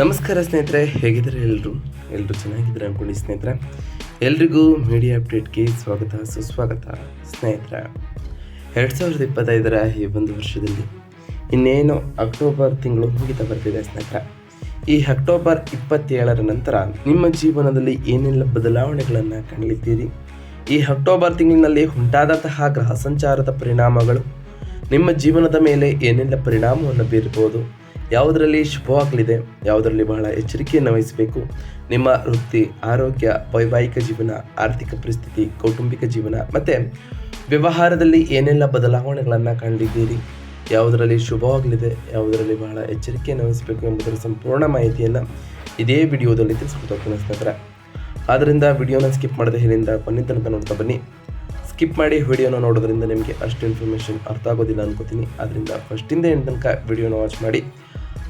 ನಮಸ್ಕಾರ ಸ್ನೇಹಿತರೆ, ಹೇಗಿದ್ದಾರೆ ಎಲ್ಲರೂ ಎಲ್ಲರೂ ಚೆನ್ನಾಗಿದ್ದಾರೆ ಅನ್ಕೊಂಡು ಸ್ನೇಹಿತರೆ? ಎಲ್ರಿಗೂ ಮೀಡಿಯಾ ಅಪ್ಡೇಟ್ಗೆ ಸ್ವಾಗತ, ಸುಸ್ವಾಗತ ಸ್ನೇಹಿತರೆ. ಎರಡು ಸಾವಿರದ ಇಪ್ಪತ್ತೈದರ ಈ ಒಂದು ವರ್ಷದಲ್ಲಿ ಇನ್ನೇನು ಅಕ್ಟೋಬರ್ ತಿಂಗಳು ಮುಗಿತಾ ಬರ್ತಿದೆ ಸ್ನೇಹಿತರೆ. ಈ ಅಕ್ಟೋಬರ್ ಇಪ್ಪತ್ತೇಳರ ನಂತರ ನಿಮ್ಮ ಜೀವನದಲ್ಲಿ ಏನೆಲ್ಲ ಬದಲಾವಣೆಗಳನ್ನು ಕಾಣಲಿದ್ದೀರಿ? ಈ ಅಕ್ಟೋಬರ್ ತಿಂಗಳಿನಲ್ಲಿ ಉಂಟಾದಂತಹ ಗ್ರಹ ಸಂಚಾರದ ಪರಿಣಾಮಗಳು, ನಿಮ್ಮ ಜೀವನದ ಮೇಲೆ ಏನೆಲ್ಲ ಪರಿಣಾಮವನ್ನು ಬೀರಬಹುದು ಯಾವುದರಲ್ಲಿ ಶುಭವಾಗಲಿದೆ ಯಾವುದರಲ್ಲಿ ಬಹಳ ಎಚ್ಚರಿಕೆಯನ್ನು ವಹಿಸಬೇಕು, ನಿಮ್ಮ ವೃತ್ತಿ, ಆರೋಗ್ಯ, ವೈವಾಹಿಕ ಜೀವನ, ಆರ್ಥಿಕ ಪರಿಸ್ಥಿತಿ, ಕೌಟುಂಬಿಕ ಜೀವನ, ಮತ್ತು ವ್ಯವಹಾರದಲ್ಲಿ ಏನೆಲ್ಲ ಬದಲಾವಣೆಗಳನ್ನು ಕಂಡಿದ್ದೀರಿ ಯಾವುದರಲ್ಲಿ ಶುಭವಾಗಲಿದೆ ಯಾವುದರಲ್ಲಿ ಬಹಳ ಎಚ್ಚರಿಕೆಯನ್ನು ವಹಿಸಬೇಕು ಎಂಬುದರ ಸಂಪೂರ್ಣ ಮಾಹಿತಿಯನ್ನು ಇದೇ ವಿಡಿಯೋದಲ್ಲಿ ತಿಳಿಸ್ಕೊಡ್ತೀನಿ ಸ್ನೇಹಿತರೆ. ಆದ್ದರಿಂದ ವಿಡಿಯೋನ ಸ್ಕಿಪ್ ಮಾಡದೆ ಹೇಳಿಂದ ಕೊನೆ ತನಕ ನೋಡ್ತಾ ಬನ್ನಿ. ಸ್ಕಿಪ್ ಮಾಡಿ ವಿಡಿಯೋನ ನೋಡೋದ್ರಿಂದ ನಿಮಗೆ ಅಷ್ಟು ಇನ್ಫಾರ್ಮೇಷನ್ ಅರ್ಥ ಆಗೋದಿಲ್ಲ ಅನ್ಕೋತೀನಿ. ಆದ್ದರಿಂದ ಫಸ್ಟಿಂದ ಎಂಡ್ ತನಕ ವಿಡಿಯೋನ ವಾಚ್ ಮಾಡಿ.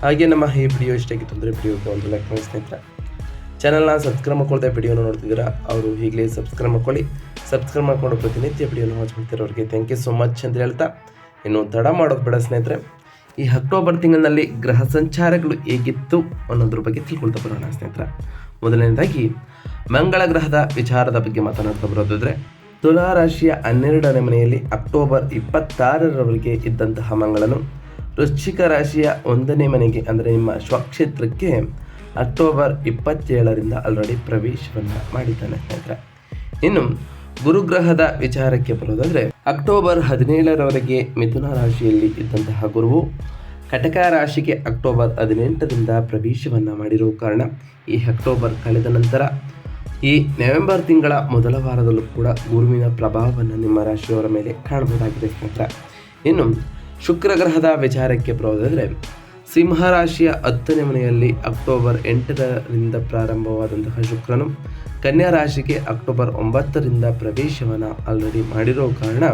ಹಾಗೆ ನಮ್ಮ ಈ ವಿಡಿಯೋ ಇಷ್ಟ ಆಗಿತ್ತು ಅಂದರೆ ವಿಡಿಯೋಗೆ ಒಂದು ಲೈಕ್ ಮಾಡಿ ಸ್ನೇಹಿತರೆ. ಚಾನಲ್ನ ಸಬ್ಸ್ಕ್ರೈಬ್ ಮಾಡ್ಕೊಳ್ತಾ ವಿಡಿಯೋನ ನೋಡ್ತಿದ್ದೀರಾ, ಅವರು ಈಗಲೇ ಸಬ್ಸ್ಕ್ರೈಬ್ ಮಾಡ್ಕೊಳ್ಳಿ. ಸಬ್ಸ್ಕ್ರೈಬ್ ಮಾಡ್ಕೊಂಡು ಪ್ರತಿನಿತ್ಯ ವಿಡಿಯೋನ ವಾಚ್ ಮಾಡ್ತಿರೋರಿಗೆ ಥ್ಯಾಂಕ್ ಯು ಸೊ ಮಚ್ ಅಂತ ಹೇಳ್ತಾ, ಇನ್ನು ತಡ ಮಾಡೋದು ಬೇಡ ಸ್ನೇಹಿತರೆ. ಈ ಅಕ್ಟೋಬರ್ ತಿಂಗಳಲ್ಲಿ ಗ್ರಹ ಸಂಚಾರಗಳು ಹೇಗಿತ್ತು ಅನ್ನೋದ್ರ ಬಗ್ಗೆ ತಿಳ್ಕೊಳ್ತಾ ಬರೋಣ ಸ್ನೇಹಿತರೆ. ಮೊದಲನೇದಾಗಿ, ಮಂಗಳ ಗ್ರಹದ ವಿಚಾರದ ಬಗ್ಗೆ ಮಾತನಾಡ್ತಾ ಬರೋದಾದ್ರೆ ತುಲಾ ರಾಶಿಯ ಹನ್ನೆರಡನೇ ಮನೆಯಲ್ಲಿ ಅಕ್ಟೋಬರ್ ಇಪ್ಪತ್ತಾರರವರೆಗೆ ಇದ್ದಂತಹ ಮಂಗಳನು ವೃಶ್ಚಿಕ ರಾಶಿಯ ಒಂದನೇ ಮನೆಗೆ ಅಂದರೆ ನಿಮ್ಮ ಸ್ವಕ್ಷೇತ್ರಕ್ಕೆ ಅಕ್ಟೋಬರ್ ಇಪ್ಪತ್ತೇಳರಿಂದ ಆಲ್ರೆಡಿ ಪ್ರವೇಶವನ್ನು ಮಾಡಿದ್ದಾನೆ ಸ್ನೇಹಿತರೆ. ಇನ್ನು ಗುರುಗ್ರಹದ ವಿಚಾರಕ್ಕೆ ಬರೋದಾದರೆ, ಅಕ್ಟೋಬರ್ ಹದಿನೇಳರವರೆಗೆ ಮಿಥುನ ರಾಶಿಯಲ್ಲಿ ಇದ್ದಂತಹ ಗುರುವು ಕಟಕ ರಾಶಿಗೆ ಅಕ್ಟೋಬರ್ ಹದಿನೆಂಟರಿಂದ ಪ್ರವೇಶವನ್ನು ಮಾಡಿರುವ ಕಾರಣ, ಈ ಅಕ್ಟೋಬರ್ ಕಳೆದ ನಂತರ ಈ ನವೆಂಬರ್ ತಿಂಗಳ ಮೊದಲ ವಾರದಲ್ಲೂ ಕೂಡ ಗುರುವಿನ ಪ್ರಭಾವವನ್ನು ನಿಮ್ಮ ರಾಶಿಯವರ ಮೇಲೆ ಕಾಣಬಹುದಾಗಿದೆ ಸ್ನೇಹಿತರೆ. ಇನ್ನು ಶುಕ್ರ ಗ್ರಹದ ವಿಚಾರಕ್ಕೆ ಬರೋದಾದರೆ, ಸಿಂಹ ರಾಶಿಯ ಹತ್ತನೇ ಮನೆಯಲ್ಲಿ ಅಕ್ಟೋಬರ್ ಎಂಟರಿಂದ ಪ್ರಾರಂಭವಾದಂತಹ ಶುಕ್ರನು ಕನ್ಯಾ ರಾಶಿಗೆ ಅಕ್ಟೋಬರ್ ಒಂಬತ್ತರಿಂದ ಪ್ರವೇಶವನ್ನು ಆಲ್ರೆಡಿ ಮಾಡಿರೋ ಕಾರಣ,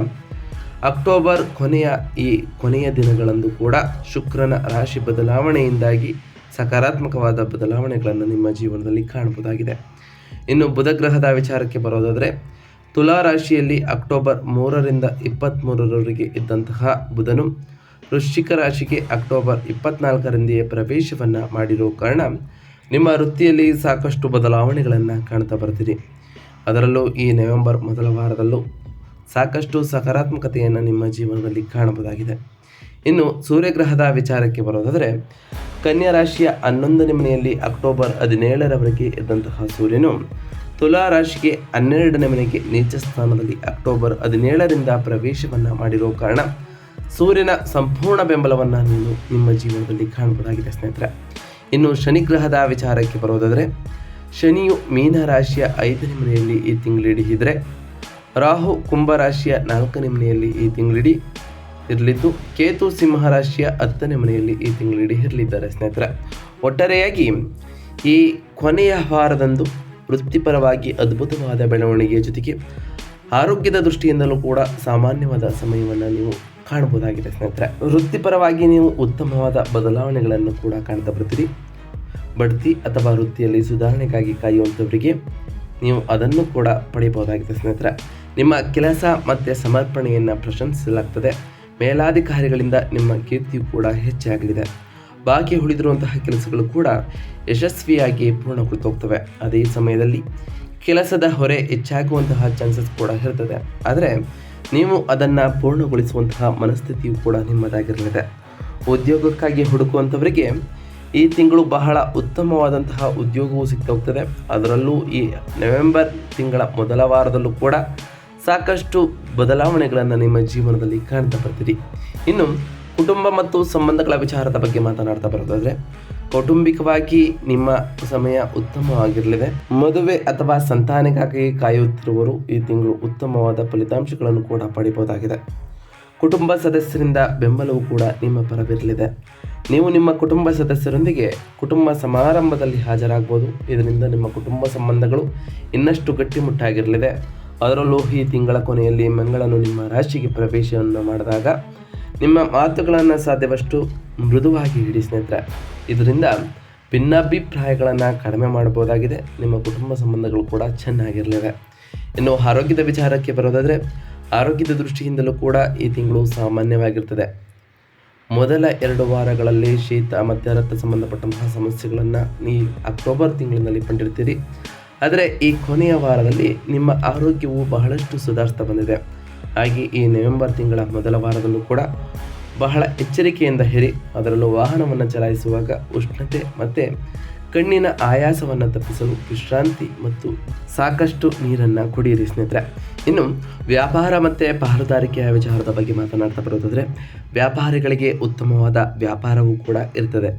ಅಕ್ಟೋಬರ್ ಕೊನೆಯ ಈ ಕೊನೆಯ ದಿನಗಳಂದು ಕೂಡ ಶುಕ್ರನ ರಾಶಿ ಬದಲಾವಣೆಯಿಂದಾಗಿ ಸಕಾರಾತ್ಮಕವಾದ ಬದಲಾವಣೆಗಳನ್ನು ನಿಮ್ಮ ಜೀವನದಲ್ಲಿ ಕಾಣಬಹುದಾಗಿದೆ. ಇನ್ನು ಬುಧ ಗ್ರಹದ ವಿಚಾರಕ್ಕೆ ಬರೋದಾದರೆ ತುಲಾ ರಾಶಿಯಲ್ಲಿ ಅಕ್ಟೋಬರ್ ಮೂರರಿಂದ ಇಪ್ಪತ್ತ್ಮೂರರವರೆಗೆ ಇದ್ದಂತಹ ಬುಧನು ವೃಶ್ಚಿಕ ರಾಶಿಗೆ ಅಕ್ಟೋಬರ್ ಇಪ್ಪತ್ನಾಲ್ಕರಿಂದೆಯೇ ಪ್ರವೇಶವನ್ನು ಮಾಡಿರೋ ಕಾರಣ ನಿಮ್ಮ ವೃತ್ತಿಯಲ್ಲಿ ಸಾಕಷ್ಟು ಬದಲಾವಣೆಗಳನ್ನು ಕಾಣ್ತಾ ಬರ್ತೀರಿ. ಅದರಲ್ಲೂ ಈ ನವೆಂಬರ್ ಮೊದಲ ವಾರದಲ್ಲೂ ಸಾಕಷ್ಟು ಸಕಾರಾತ್ಮಕತೆಯನ್ನು ನಿಮ್ಮ ಜೀವನದಲ್ಲಿ ಕಾಣಬಹುದಾಗಿದೆ. ಇನ್ನು ಸೂರ್ಯಗ್ರಹದ ವಿಚಾರಕ್ಕೆ ಬರೋದಾದರೆ, ಕನ್ಯಾ ರಾಶಿಯ ಹನ್ನೊಂದನೇ ಮನೆಯಲ್ಲಿ ಅಕ್ಟೋಬರ್ ಹದಿನೇಳರವರೆಗೆ ಇದ್ದಂತಹ ಸೂರ್ಯನು ತುಲಾ ರಾಶಿಗೆ ಹನ್ನೆರಡನೇ ಮನೆಗೆ ನೀಚ ಸ್ಥಾನದಲ್ಲಿ ಅಕ್ಟೋಬರ್ ಹದಿನೇಳರಿಂದ ಪ್ರವೇಶವನ್ನು ಮಾಡಿರೋ ಕಾರಣ ಸೂರ್ಯನ ಸಂಪೂರ್ಣ ಬೆಂಬಲವನ್ನು ನೀವು ನಿಮ್ಮ ಜೀವನದಲ್ಲಿ ಕಾಣಬಹುದಾಗಿದೆ ಸ್ನೇಹಿತರೆ. ಇನ್ನು ಶನಿಗ್ರಹದ ವಿಚಾರಕ್ಕೆ ಬರೋದಾದರೆ, ಶನಿಯು ಮೀನ ರಾಶಿಯ ಐದನೇ ಮನೆಯಲ್ಲಿ ಈ ತಿಂಗಳಿಡೀ ಇದ್ದರೆ ರಾಹು ಕುಂಭ ರಾಶಿಯ ನಾಲ್ಕನೇ ಮನೆಯಲ್ಲಿ ಈ ತಿಂಗಳಿಡಿ ಇರಲಿದ್ದು, ಕೇತು ಸಿಂಹ ರಾಶಿಯ ಹತ್ತನೇ ಮನೆಯಲ್ಲಿ ಈ ತಿಂಗಳಿಡಿ ಇರಲಿದ್ದಾರೆ ಸ್ನೇಹಿತರೆ. ಒಟ್ಟಾರೆಯಾಗಿ ಈ ಕೊನೆಯ ವಾರದಂದು ವೃತ್ತಿಪರವಾಗಿ ಅದ್ಭುತವಾದ ಬೆಳವಣಿಗೆಯ ಜೊತೆಗೆ ಆರೋಗ್ಯದ ದೃಷ್ಟಿಯಿಂದಲೂ ಕೂಡ ಸಾಮಾನ್ಯವಾದ ಸಮಯವನ್ನು ನೀವು ಕಾಣಬಹುದಾಗಿದೆ ಸ್ನೇಹಿತರೆ. ವೃತ್ತಿಪರವಾಗಿ ನೀವು ಉತ್ತಮವಾದ ಬದಲಾವಣೆಗಳನ್ನು ಕೂಡ ಕಾಣ್ತಾ ಬರ್ತೀರಿ. ಬಡ್ತಿ ಅಥವಾ ವೃತ್ತಿಯಲ್ಲಿ ಸುಧಾರಣೆಗಾಗಿ ಕಾಯುವಂಥವರಿಗೆ ನೀವು ಅದನ್ನು ಕೂಡ ಪಡೆಯಬಹುದಾಗಿದೆ ಸ್ನೇಹಿತರೆ. ನಿಮ್ಮ ಕೆಲಸ ಮತ್ತು ಸಮರ್ಪಣೆಯನ್ನು ಪ್ರಶಂಸಿಸಲಾಗ್ತದೆ. ಮೇಲಾಧಿಕಾರಿಗಳಿಂದ ನಿಮ್ಮ ಕೀರ್ತಿಯು ಕೂಡ ಹೆಚ್ಚಾಗಲಿದೆ. ಬಾಕಿ ಉಳಿದಿರುವಂತಹ ಕೆಲಸಗಳು ಕೂಡ ಯಶಸ್ವಿಯಾಗಿ ಪೂರ್ಣಗೊಳ್ತೋಗ್ತವೆ ಅದೇ ಸಮಯದಲ್ಲಿ ಕೆಲಸದ ಹೊರೆ ಹೆಚ್ಚಾಗುವಂತಹ ಚಾನ್ಸಸ್ ಕೂಡ ಇರ್ತದೆ. ಆದರೆ ನೀವು ಅದನ್ನು ಪೂರ್ಣಗೊಳಿಸುವಂತಹ ಮನಸ್ಥಿತಿಯು ಕೂಡ ನಿಮ್ಮದಾಗಿರಲಿದೆ. ಉದ್ಯೋಗಕ್ಕಾಗಿ ಹುಡುಕುವಂಥವರಿಗೆ ಈ ತಿಂಗಳು ಬಹಳ ಉತ್ತಮವಾದಂತಹ ಉದ್ಯೋಗವು ಸಿಗ್ತಾ ಹೋಗ್ತದೆ. ಅದರಲ್ಲೂ ಈ ನವೆಂಬರ್ ತಿಂಗಳ ಮೊದಲ ವಾರದಲ್ಲೂ ಕೂಡ ಸಾಕಷ್ಟು ಬದಲಾವಣೆಗಳನ್ನು ನಿಮ್ಮ ಜೀವನದಲ್ಲಿ ಕಾಣ್ತಾ ಬರ್ತೀರಿ. ಇನ್ನು ಕುಟುಂಬ ಮತ್ತು ಸಂಬಂಧಗಳ ವಿಚಾರದ ಬಗ್ಗೆ ಮಾತನಾಡ್ತಾ ಬರೋದಾದರೆ, ಕೌಟುಂಬಿಕವಾಗಿ ನಿಮ್ಮ ಸಮಯ ಉತ್ತಮವಾಗಿರಲಿದೆ. ಮದುವೆ ಅಥವಾ ಸಂತಾನಕ್ಕಾಗಿ ಕಾಯುತ್ತಿರುವವರು ಈ ತಿಂಗಳು ಉತ್ತಮವಾದ ಫಲಿತಾಂಶಗಳನ್ನು ಕೂಡ ಪಡಿಬೋದಾಗಿದೆ. ಕುಟುಂಬ ಸದಸ್ಯರಿಂದ ಬೆಂಬಲವು ಕೂಡ ನಿಮ್ಮ ಪರವಿರಲಿದೆ. ನೀವು ನಿಮ್ಮ ಕುಟುಂಬ ಸದಸ್ಯರೊಂದಿಗೆ ಕುಟುಂಬ ಸಮಾರಂಭದಲ್ಲಿ ಹಾಜರಾಗ್ಬೋದು ಇದರಿಂದ ನಿಮ್ಮ ಕುಟುಂಬ ಸಂಬಂಧಗಳು ಇನ್ನಷ್ಟು ಗಟ್ಟಿಮುಟ್ಟಾಗಿರಲಿದೆ. ಅದರಲ್ಲೂ ಈ ತಿಂಗಳ ಕೊನೆಯಲ್ಲಿ ಮಂಗಳನು ನಿಮ್ಮ ರಾಶಿಗೆ ಪ್ರವೇಶವನ್ನು ಮಾಡಿದಾಗ ನಿಮ್ಮ ಮಾತುಗಳನ್ನು ಸಾಧ್ಯವಷ್ಟು ಮೃದುವಾಗಿ ಹಿಡಿ ಸ್ನೇಹಿತರೆ. ಇದರಿಂದ ಭಿನ್ನಾಭಿಪ್ರಾಯಗಳನ್ನು ಕಡಿಮೆ ಮಾಡಬಹುದಾಗಿದೆ. ನಿಮ್ಮ ಕುಟುಂಬ ಸಂಬಂಧಗಳು ಕೂಡ ಚೆನ್ನಾಗಿರಲಿವೆ. ಇನ್ನು ಆರೋಗ್ಯದ ವಿಚಾರಕ್ಕೆ ಬರೋದಾದರೆ, ಆರೋಗ್ಯದ ದೃಷ್ಟಿಯಿಂದಲೂ ಕೂಡ ಈ ತಿಂಗಳು ಸಾಮಾನ್ಯವಾಗಿರ್ತದೆ. ಮೊದಲ ಎರಡು ವಾರಗಳಲ್ಲಿ ಶೀತ ಮಧ್ಯರಕ್ತ ಸಂಬಂಧಪಟ್ಟಂತಹ ಸಮಸ್ಯೆಗಳನ್ನು ಈ ಅಕ್ಟೋಬರ್ ತಿಂಗಳಿನಲ್ಲಿ ಕಂಡಿರ್ತೀರಿ. ಆದರೆ ಈ ಕೊನೆಯ ವಾರದಲ್ಲಿ ನಿಮ್ಮ ಆರೋಗ್ಯವು ಬಹಳಷ್ಟು ಸುಧಾರಿಸ್ತಾ ಬಂದಿದೆ. ಹಾಗೆ ಈ ನವೆಂಬರ್ ತಿಂಗಳ ಮೊದಲ ವಾರದಲ್ಲೂ ಕೂಡ ಬಹಳ ಎಚ್ಚರಿಕೆಯಿಂದ ಹೇರಿ ಅದರಲ್ಲೂ ವಾಹನವನ್ನು ಚಲಾಯಿಸುವಾಗ ಉಷ್ಣತೆ ಮತ್ತು ಕಣ್ಣಿನ ಆಯಾಸವನ್ನು ತಪ್ಪಿಸಲು ವಿಶ್ರಾಂತಿ ಮತ್ತು ಸಾಕಷ್ಟು ನೀರನ್ನು ಕುಡಿಯಿರಿ ಸ್ನೇಹಿತರೆ. ಇನ್ನು ವ್ಯಾಪಾರ ಮತ್ತು ಪಾಲುದಾರಿಕೆಯ ವಿಚಾರದ ಬಗ್ಗೆ ಮಾತನಾಡ್ತಾ ಬರೋದಾದರೆ ವ್ಯಾಪಾರಿಗಳಿಗೆ ಉತ್ತಮವಾದ ವ್ಯಾಪಾರವೂ ಕೂಡ ಇರ್ತದೆ.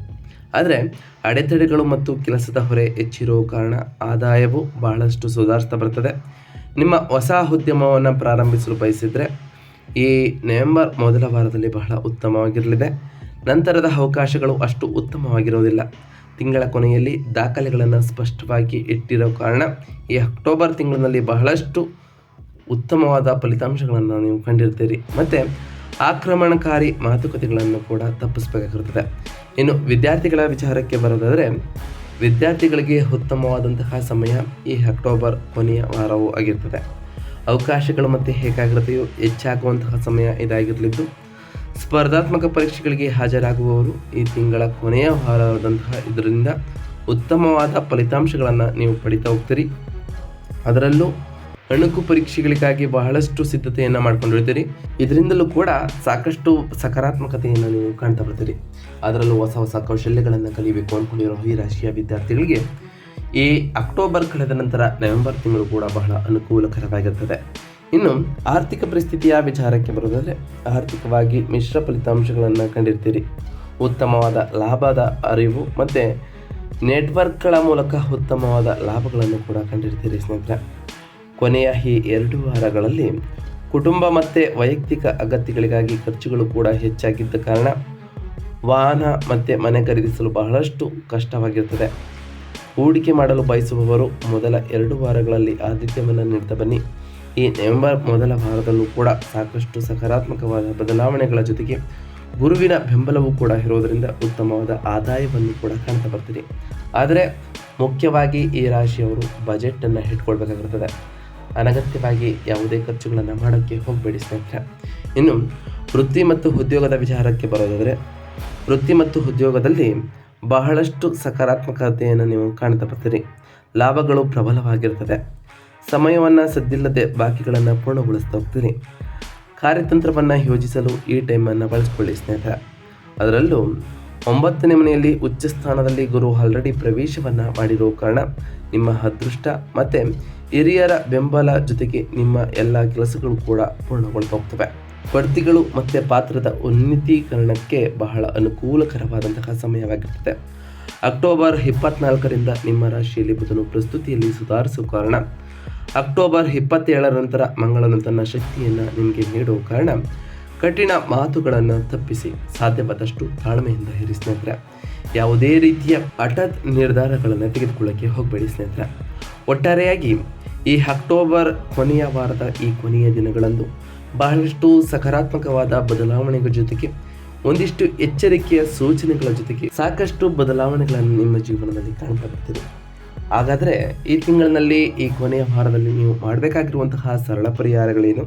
ಆದರೆ ಅಡೆತಡೆಗಳು ಮತ್ತು ಕೆಲಸದ ಹೊರೆ ಹೆಚ್ಚಿರೋ ಕಾರಣ ಆದಾಯವು ಬಹಳಷ್ಟು ಸುಧಾರಿಸ್ತಾ ಬರ್ತದೆ. ನಿಮ್ಮ ಹೊಸ ಉದ್ಯಮವನ್ನು ಪ್ರಾರಂಭಿಸಲು ಬಯಸಿದರೆ ಈ ನವೆಂಬರ್ ಮೊದಲ ವಾರದಲ್ಲಿ ಬಹಳ ಉತ್ತಮವಾಗಿರಲಿದೆ. ನಂತರದ ಅವಕಾಶಗಳು ಅಷ್ಟು ಉತ್ತಮವಾಗಿರೋದಿಲ್ಲ ತಿಂಗಳ ಕೊನೆಯಲ್ಲಿ ದಾಖಲೆಗಳನ್ನು ಸ್ಪಷ್ಟವಾಗಿ ಇಟ್ಟಿರೋ ಕಾರಣ ಈ ಅಕ್ಟೋಬರ್ ತಿಂಗಳಿನಲ್ಲಿ ಬಹಳಷ್ಟು ಉತ್ತಮವಾದ ಫಲಿತಾಂಶಗಳನ್ನು ನೀವು ಕಂಡಿರ್ತೀರಿ. ಮತ್ತು ಆಕ್ರಮಣಕಾರಿ ಮಾತುಕತೆಗಳನ್ನು ಕೂಡ ತಪ್ಪಿಸಬೇಕಾಗಿರುತ್ತದೆ ಇನ್ನು ವಿದ್ಯಾರ್ಥಿಗಳ ವಿಚಾರಕ್ಕೆ ಬರೋದಾದರೆ ವಿದ್ಯಾರ್ಥಿಗಳಿಗೆ ಉತ್ತಮವಾದಂತಹ ಸಮಯ ಈ ಅಕ್ಟೋಬರ್ ಕೊನೆಯ ವಾರವೂ ಆಗಿರ್ತದೆ. ಅವಕಾಶಗಳು ಮತ್ತು ಏಕಾಗ್ರತೆಯು ಹೆಚ್ಚಾಗುವಂತಹ ಸಮಯ ಇದಾಗಿರಲಿದ್ದು, ಸ್ಪರ್ಧಾತ್ಮಕ ಪರೀಕ್ಷೆಗಳಿಗೆ ಹಾಜರಾಗುವವರು ಈ ತಿಂಗಳ ಕೊನೆಯ ವಾರದಂತಹ ಇದರಿಂದ ಉತ್ತಮವಾದ ಫಲಿತಾಂಶಗಳನ್ನು ನೀವು ಪಡಿತಾ ಹೋಗ್ತೀರಿ. ಅದರಲ್ಲೂ ಅಣುಕು ಪರೀಕ್ಷೆಗಳಿಗಾಗಿ ಬಹಳಷ್ಟು ಸಿದ್ಧತೆಯನ್ನು ಮಾಡ್ಕೊಂಡಿರ್ತೀರಿ ಇದರಿಂದಲೂ ಕೂಡ ಸಾಕಷ್ಟು ಸಕಾರಾತ್ಮಕತೆಯನ್ನು ನೀವು ಕಾಣ್ತಾ ಬರ್ತೀರಿ. ಅದರಲ್ಲೂ ಹೊಸ ಹೊಸ ಕೌಶಲ್ಯಗಳನ್ನು ಕಲಿಬೇಕು ಅಂದ್ಕೊಂಡಿರೋ ಈ ರಾಶಿಯ ವಿದ್ಯಾರ್ಥಿಗಳಿಗೆ ಈ ಅಕ್ಟೋಬರ್ ಕಳೆದ ನಂತರ ನವೆಂಬರ್ ತಿಂಗಳು ಕೂಡ ಬಹಳ ಅನುಕೂಲಕರವಾಗಿರ್ತದೆ. ಇನ್ನು ಆರ್ಥಿಕ ಪರಿಸ್ಥಿತಿಯ ವಿಚಾರಕ್ಕೆ ಬರೋದಾದರೆ ಆರ್ಥಿಕವಾಗಿ ಮಿಶ್ರ ಫಲಿತಾಂಶಗಳನ್ನು ಕಂಡಿರ್ತೀರಿ. ಉತ್ತಮವಾದ ಲಾಭದ ಅರಿವು ಮತ್ತು ನೆಟ್ವರ್ಕ್ಗಳ ಮೂಲಕ ಉತ್ತಮವಾದ ಲಾಭಗಳನ್ನು ಕೂಡ ಕಂಡಿರ್ತೀರಿ ಸ್ನೇಹಿತರೆ. ಕೊನೆಯ ಈ ಎರಡು ವಾರಗಳಲ್ಲಿ ಕುಟುಂಬ ಮತ್ತು ವೈಯಕ್ತಿಕ ಅಗತ್ಯಗಳಿಗಾಗಿ ಖರ್ಚುಗಳು ಕೂಡ ಹೆಚ್ಚಾಗಿದ್ದ ಕಾರಣ ವಾಹನ ಮತ್ತು ಮನೆ ಖರೀದಿಸಲು ಬಹಳಷ್ಟು ಕಷ್ಟವಾಗಿರುತ್ತದೆ. ಹೂಡಿಕೆ ಮಾಡಲು ಬಯಸುವವರು ಮೊದಲ ಎರಡು ವಾರಗಳಲ್ಲಿ ಆದಿತ್ಯವನ್ನು ನೀಡ್ತಾ ಬನ್ನಿ. ಈ ನವೆಂಬರ್ ಮೊದಲ ವಾರದಲ್ಲೂ ಕೂಡ ಸಾಕಷ್ಟು ಸಕಾರಾತ್ಮಕವಾದ ಬದಲಾವಣೆಗಳ ಜೊತೆಗೆ ಗುರುವಿನ ಬೆಂಬಲವೂ ಕೂಡ ಇರೋದರಿಂದ ಉತ್ತಮವಾದ ಆದಾಯವನ್ನು ಕೂಡ ಕಾಣ್ತಾ ಬರ್ತೀರಿ. ಆದರೆ ಮುಖ್ಯವಾಗಿ ಈ ರಾಶಿಯವರು ಬಜೆಟನ್ನು ಇಟ್ಕೊಳ್ಬೇಕಾಗಿರ್ತದೆ ಅನಗತ್ಯವಾಗಿ ಯಾವುದೇ ಖರ್ಚುಗಳನ್ನು ಮಾಡೋಕ್ಕೆ ಹೋಗಬೇಡಿ ಸ್ನೇಹಿತರೆ. ಇನ್ನು, ವೃತ್ತಿ ಮತ್ತು ಉದ್ಯೋಗದ ವಿಚಾರಕ್ಕೆ ಬರೋದಾದರೆ, ವೃತ್ತಿ ಮತ್ತು ಉದ್ಯೋಗದಲ್ಲಿ ಬಹಳಷ್ಟು ಸಕಾರಾತ್ಮಕತೆಯನ್ನು ನೀವು ಕಾಣ್ತಾ ಬರ್ತೀರಿ. ಲಾಭಗಳು ಪ್ರಬಲವಾಗಿರ್ತದೆ. ಸಮಯವನ್ನು ಸದ್ದಿಲ್ಲದೆ ಬಾಕಿಗಳನ್ನು ಪೂರ್ಣಗೊಳಿಸ್ತಾ ಹೋಗ್ತೀರಿ. ಕಾರ್ಯತಂತ್ರವನ್ನು ಯೋಜಿಸಲು ಈ ಟೈಮನ್ನು ಬಳಸ್ಕೊಳ್ಳಿ ಸ್ನೇಹಿತರೆ. ಅದರಲ್ಲೂ ಒಂಬತ್ತನೇ ಮನೆಯಲ್ಲಿ ಉಚ್ಚ ಸ್ಥಾನದಲ್ಲಿ ಗುರು ಆಲ್ರೆಡಿ ಪ್ರವೇಶವನ್ನು ಮಾಡಿರೋ ಕಾರಣ ನಿಮ್ಮ ಅದೃಷ್ಟ ಮತ್ತು ಹಿರಿಯರ ಬೆಂಬಲ ಜೊತೆಗೆ ನಿಮ್ಮ ಎಲ್ಲ ಕೆಲಸಗಳು ಕೂಡ ಪೂರ್ಣಗೊಳ್ತಾ ಹೋಗ್ತವೆ ಮತ್ತು ಪಾತ್ರದ ಉನ್ನತೀಕರಣಕ್ಕೆ ಬಹಳ ಅನುಕೂಲಕರವಾದಂತಹ ಸಮಯವಾಗಿರ್ತದೆ. ಅಕ್ಟೋಬರ್ ಇಪ್ಪತ್ನಾಲ್ಕರಿಂದ ನಿಮ್ಮ ರಾಶಿಯಲ್ಲಿ ಬುಧನು ಪ್ರಸ್ತುತಿಯಲ್ಲಿ ಸುಧಾರಿಸುವ ಕಾರಣ. ಅಕ್ಟೋಬರ್ ಇಪ್ಪತ್ತೇಳರ ನಂತರ ಮಂಗಳನು ತನ್ನ ಶಕ್ತಿಯನ್ನು ನಿಮಗೆ ನೀಡುವ ಕಾರಣ. ಕಠಿಣ ಮಾತುಗಳನ್ನು ತಪ್ಪಿಸಿ ಸಾಧ್ಯವಾದಷ್ಟು ತಾಳ್ಮೆಯಿಂದ ಇರಿ ಸ್ನೇಹಿತರೆ. ಯಾವುದೇ ರೀತಿಯ ಹಠಾತ್ ನಿರ್ಧಾರಗಳನ್ನು ತೆಗೆದುಕೊಳ್ಳೋಕ್ಕೆ ಹೋಗಬೇಡಿ ಸ್ನೇಹಿತರೆ. ಒಟ್ಟಾರೆಯಾಗಿ ಈ ಅಕ್ಟೋಬರ್ ಕೊನೆಯ ವಾರದ ಈ ಕೊನೆಯ ದಿನಗಳಂದು ಬಹಳಷ್ಟು ಸಕಾರಾತ್ಮಕವಾದ ಬದಲಾವಣೆಗಳ ಜೊತೆಗೆ ಒಂದಿಷ್ಟು ಎಚ್ಚರಿಕೆಯ ಸೂಚನೆಗಳ ಜೊತೆಗೆ ಸಾಕಷ್ಟು ಬದಲಾವಣೆಗಳನ್ನು ನಿಮ್ಮ ಜೀವನದಲ್ಲಿ ಕಾಣ್ತಾ ಹಾಗಾದರೆ ಈ ತಿಂಗಳಿನಲ್ಲಿ ಈ ಕೊನೆಯ ವಾರದಲ್ಲಿ ನೀವು ಮಾಡಬೇಕಾಗಿರುವಂತಹ ಸರಳ ಪರಿಹಾರಗಳೇನು?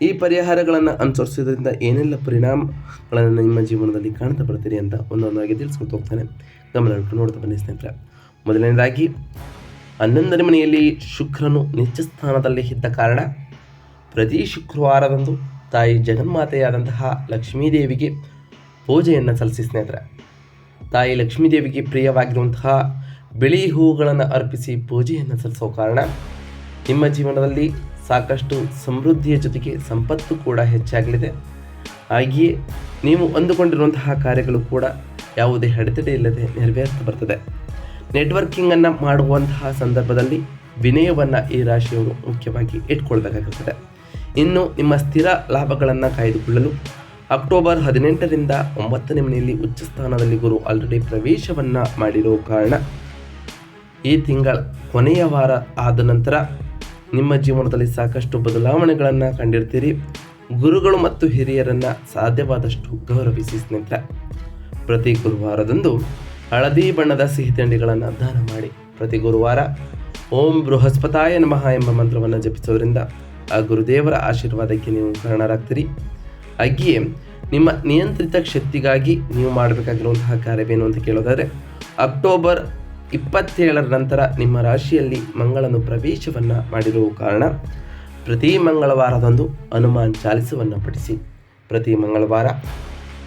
ಈ ಪರಿಹಾರಗಳನ್ನು ಅನುಸರಿಸೋದ್ರಿಂದ ಏನೆಲ್ಲ ಪರಿಣಾಮಗಳನ್ನು ನಿಮ್ಮ ಜೀವನದಲ್ಲಿ ಕಾಣ್ತಾ ಬರ್ತೀರಿ ಅಂತ ಒಂದೊಂದಾಗಿ ತಿಳಿಸ್ಕೊತ ಹೋಗ್ತಾನೆ. ಗಮನ ನೋಡ್ತಾ ಬನ್ನಿ ಸ್ನೇಹಿತರೆ. ಮೊದಲನೇದಾಗಿ ಹನ್ನೊಂದನೇ ಮನೆಯಲ್ಲಿ ಶುಕ್ರನು ನಿತ್ಯ ಸ್ಥಾನದಲ್ಲಿ ಇದ್ದ ಕಾರಣ ಪ್ರತಿ ಶುಕ್ರವಾರದಂದು ತಾಯಿ ಜಗನ್ಮಾತೆಯಾದಂತಹ ಲಕ್ಷ್ಮೀದೇವಿಗೆ ಪೂಜೆಯನ್ನು ಸಲ್ಲಿಸಿ ಸ್ನೇಹಿತರೆ. ತಾಯಿ ಲಕ್ಷ್ಮೀದೇವಿಗೆ ಪ್ರಿಯವಾಗಿರುವಂತಹ ಬಿಳಿ ಹೂವುಗಳನ್ನು ಅರ್ಪಿಸಿ ಪೂಜೆಯನ್ನು ಸಲ್ಲಿಸೋ ಕಾರಣ ನಿಮ್ಮ ಜೀವನದಲ್ಲಿ ಸಾಕಷ್ಟು ಸಮೃದ್ಧಿಯ ಜೊತೆಗೆ ಸಂಪತ್ತು ಕೂಡ ಹೆಚ್ಚಾಗಲಿದೆ. ಹಾಗೆಯೇ ನೀವು ಅಂದುಕೊಂಡಿರುವಂತಹ ಕಾರ್ಯಗಳು ಕೂಡ ಯಾವುದೇ ಅಡೆತಡೆ ಇಲ್ಲದೆ ನೆರವೇರ್ತಾ ಬರ್ತದೆ. ನೆಟ್ವರ್ಕಿಂಗನ್ನು ಮಾಡುವಂತಹ ಸಂದರ್ಭದಲ್ಲಿ ವಿನಯವನ್ನು ಈ ರಾಶಿಯವರು ಮುಖ್ಯವಾಗಿ ಇಟ್ಕೊಳ್ಬೇಕಾಗುತ್ತದೆ ಇನ್ನು ನಿಮ್ಮ ಸ್ಥಿರ ಲಾಭಗಳನ್ನು ಕಾಯ್ದುಕೊಳ್ಳಲು ಅಕ್ಟೋಬರ್ ಹದಿನೆಂಟರಿಂದ ಒಂಬತ್ತನೇ ಮನೆಯಲ್ಲಿ ಉಚ್ಚ ಸ್ಥಾನದಲ್ಲಿ ಗುರು ಆಲ್ರೆಡಿ ಪ್ರವೇಶವನ್ನು ಮಾಡಿರೋ ಕಾರಣ ಈ ತಿಂಗಳ ಕೊನೆಯ ವಾರ ಆದ ನಂತರ ನಿಮ್ಮ ಜೀವನದಲ್ಲಿ ಸಾಕಷ್ಟು ಬದಲಾವಣೆಗಳನ್ನು ಕಂಡಿರ್ತೀರಿ. ಗುರುಗಳು ಮತ್ತು ಹಿರಿಯರನ್ನು ಸಾಧ್ಯವಾದಷ್ಟು ಗೌರವಿಸಿ ಸ್ನೇಹಿತರೆ, ಪ್ರತಿ ಗುರುವಾರದಂದು ಹಳದಿ ಬಣ್ಣದ ಸಿಹಿ ತಿಂಡಿಗಳನ್ನು ದಾನ ಮಾಡಿ. ಪ್ರತಿ ಗುರುವಾರ ಓಂ ಬೃಹಸ್ಪತಾಯ ನಮಃ ಎಂಬ ಮಂತ್ರವನ್ನು ಜಪಿಸೋದ್ರಿಂದ ಆ ಗುರುದೇವರ ಆಶೀರ್ವಾದಕ್ಕೆ ನೀವು ಕಾರಣರಾಗ್ತೀರಿ. ಹಾಗೆಯೇ ನಿಮ್ಮ ನಿಯಂತ್ರಿತ ಶಕ್ತಿಗಾಗಿ ನೀವು ಮಾಡಬೇಕಾಗಿರುವಂತಹ ಕಾರ್ಯವೇನು ಅಂತ ಕೇಳೋದಾದರೆ, ಅಕ್ಟೋಬರ್ ಇಪ್ಪತ್ತೇಳರ ನಂತರ ನಿಮ್ಮ ರಾಶಿಯಲ್ಲಿ ಮಂಗಳನು ಪ್ರವೇಶವನ್ನು ಮಾಡಿರುವ ಕಾರಣ ಪ್ರತಿ ಮಂಗಳವಾರದಂದು ಹನುಮಾನ್ ಚಾಲಿಸವನ್ನು ಪಡಿಸಿ ಪ್ರತಿ ಮಂಗಳವಾರ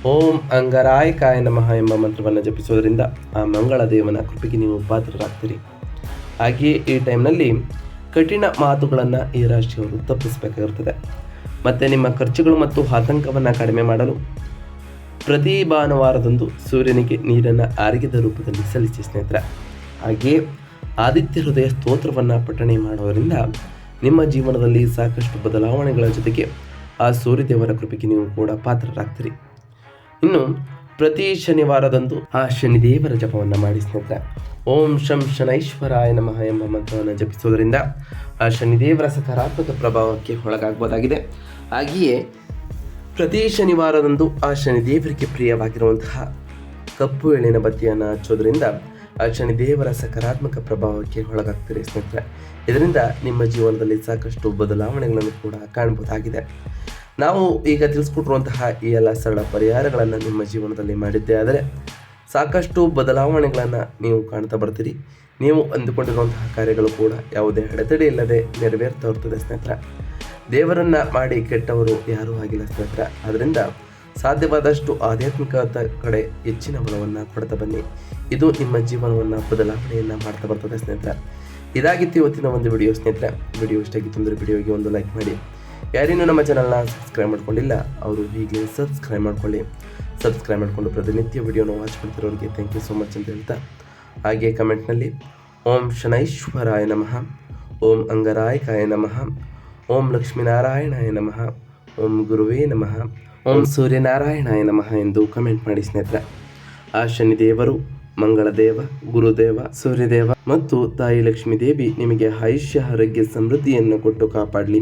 ಓಂ ಅಂಗರಾಯ ಕಾಯ ನಮಃ ಎಂಬ ಮಂತ್ರವನ್ನು ಜಪಿಸುವುದರಿಂದ ಆ ಮಂಗಳ ದೇವನ ಕೃಪೆಗೆ ನೀವು ಪಾತ್ರರಾಗ್ತೀರಿ. ಹಾಗೆಯೇ ಈ ಟೈಮ್ನಲ್ಲಿ ಕಠಿಣ ಮಾತುಗಳನ್ನು ಈ ರಾಶಿಯವರು ತಪ್ಪಿಸಬೇಕಾಗಿರ್ತದೆ. ಮತ್ತು ನಿಮ್ಮ ಖರ್ಚುಗಳು ಮತ್ತು ಆತಂಕವನ್ನು ಕಡಿಮೆ ಮಾಡಲು ಪ್ರತಿ ಭಾನುವಾರದಂದು ಸೂರ್ಯನಿಗೆ ನೀರನ್ನು ಆರೋಗ್ಯದ ರೂಪದಲ್ಲಿ ಸಲ್ಲಿಸಿ ಸ್ನೇಹಿತರೆ. ಹಾಗೆಯೇ ಆದಿತ್ಯ ಹೃದಯ ಸ್ತೋತ್ರವನ್ನು ಪಠಣೆ ಮಾಡೋದರಿಂದ ನಿಮ್ಮ ಜೀವನದಲ್ಲಿ ಸಾಕಷ್ಟು ಬದಲಾವಣೆಗಳ ಜೊತೆಗೆ ಆ ಸೂರ್ಯದೇವರ ಕೃಪೆಗೆ ನೀವು ಕೂಡ ಪಾತ್ರರಾಗ್ತೀರಿ. ಇನ್ನು ಪ್ರತಿ ಶನಿವಾರದಂದು ಆ ಶನಿದೇವರ ಜಪವನ್ನು ಮಾಡಿ ಸ್ನೇಹಿತರೆ. ಓಂ ಶಂ ಶನೈಶ್ವರಾಯ ನಮಃ ಎಂಬ ಮಂತ್ರವನ್ನು ಜಪಿಸುವುದರಿಂದ ಆ ಶನಿದೇವರ ಸಕಾರಾತ್ಮಕ ಪ್ರಭಾವಕ್ಕೆ ಒಳಗಾಗಬಹುದಾಗಿದೆ. ಹಾಗೆಯೇ ಪ್ರತಿ ಶನಿವಾರದಂದು ಆ ಶನಿದೇವರಿಗೆ ಪ್ರಿಯವಾಗಿರುವಂತಹ ಕಪ್ಪು ಎಳ್ಳಿನ ಬತ್ತಿಯನ್ನು ಹಚ್ಚೋದ್ರಿಂದ ಆ ಶನಿದೇವರ ಸಕಾರಾತ್ಮಕ ಪ್ರಭಾವಕ್ಕೆ ಒಳಗಾಗ್ತೀರಿ ಸ್ನೇಹಿತರೆ. ಇದರಿಂದ ನಿಮ್ಮ ಜೀವನದಲ್ಲಿ ಸಾಕಷ್ಟು ಬದಲಾವಣೆಗಳನ್ನು ಕೂಡ ಕಾಣಬಹುದಾಗಿದೆ. ನಾವು ಈಗ ತಿಳಿಸ್ಕೊಟ್ಟಿರುವಂತಹ ಈ ಎಲ್ಲ ಸರಳ ಪರಿಹಾರಗಳನ್ನು ನಿಮ್ಮ ಜೀವನದಲ್ಲಿ ಮಾಡಿದ್ದೇ ಆದರೆ ಸಾಕಷ್ಟು ಬದಲಾವಣೆಗಳನ್ನು ನೀವು ಕಾಣ್ತಾ ಬರ್ತೀರಿ. ನೀವು ಅಂದುಕೊಂಡಿರುವಂತಹ ಕಾರ್ಯಗಳು ಕೂಡ ಯಾವುದೇ ಅಡೆತಡೆ ಇಲ್ಲದೆ ನೆರವೇರ್ತಾ ಇರ್ತದೆ ಸ್ನೇಹಿತರ. ದೇವರನ್ನು ಮಾಡಿ ಕೆಟ್ಟವರು ಯಾರೂ ಆಗಿಲ್ಲ ಸ್ನೇಹಿತರ. ಅದರಿಂದ ಸಾಧ್ಯವಾದಷ್ಟು ಆಧ್ಯಾತ್ಮಿಕ ಕಡೆ ಹೆಚ್ಚಿನ ಬಲವನ್ನು ಕೊಡ್ತಾ ಬನ್ನಿ. ಇದು ನಿಮ್ಮ ಜೀವನವನ್ನು ಬದಲಾವಣೆಯನ್ನು ಮಾಡ್ತಾ ಬರ್ತದೆ ಸ್ನೇಹಿತರ. ಇದಾಗಿತ್ತು ಇವತ್ತಿನ ಒಂದು ವಿಡಿಯೋ ಸ್ನೇಹಿತರೆ. ವಿಡಿಯೋ ಇಷ್ಟ ವಿಡಿಯೋಗೆ ಒಂದು ಲೈಕ್ ಮಾಡಿ. ಯಾರೇನು ನಮ್ಮ ಚಾನಲ್ನ ಸಬ್ಸ್ಕ್ರೈಬ್ ಮಾಡ್ಕೊಂಡಿಲ್ಲ, ಅವರು ಈಗಲೇ ಸಬ್ಸ್ಕ್ರೈಬ್ ಮಾಡ್ಕೊಳ್ಳಿ. ಸಬ್ಸ್ಕ್ರೈಬ್ ಮಾಡಿಕೊಂಡು ಪ್ರತಿನಿತ್ಯ ವಿಡಿಯೋನ ವಾಚ್ ಮಾಡ್ತಿರೋರಿಗೆ ಥ್ಯಾಂಕ್ ಯು ಸೋ ಮಚ್ ಅಂತ ಹೇಳ್ತಾ, ಹಾಗೆ ಕಮೆಂಟ್ನಲ್ಲಿ ಓಂ ಶನೈಶ್ವರಾಯ ನಮಃ, ಓಂ ಅಂಗರಾಯಕಾಯ ನಮಃ, ಓಂ ಲಕ್ಷ್ಮೀನಾರಾಯಣಾಯ ನಮಃ, ಓಂ ಗುರುವೇ ನಮಃ, ಓಂ ಸೂರ್ಯನಾರಾಯಣಾಯ ನಮಃ ಎಂದು ಕಮೆಂಟ್ ಮಾಡಿ ಸ್ನೇಹಿತರೆ. ಆ ಶನಿದೇವರು, ಮಂಗಳದೇವ, ಗುರುದೇವ, ಸೂರ್ಯದೇವ ಮತ್ತು ತಾಯಿ ಲಕ್ಷ್ಮೀ ದೇವಿ ನಿಮಗೆ ಆಯುಷ್ಯ, ಆರೋಗ್ಯ, ಸಮೃದ್ಧಿಯನ್ನು ಕೊಟ್ಟು ಕಾಪಾಡಲಿ.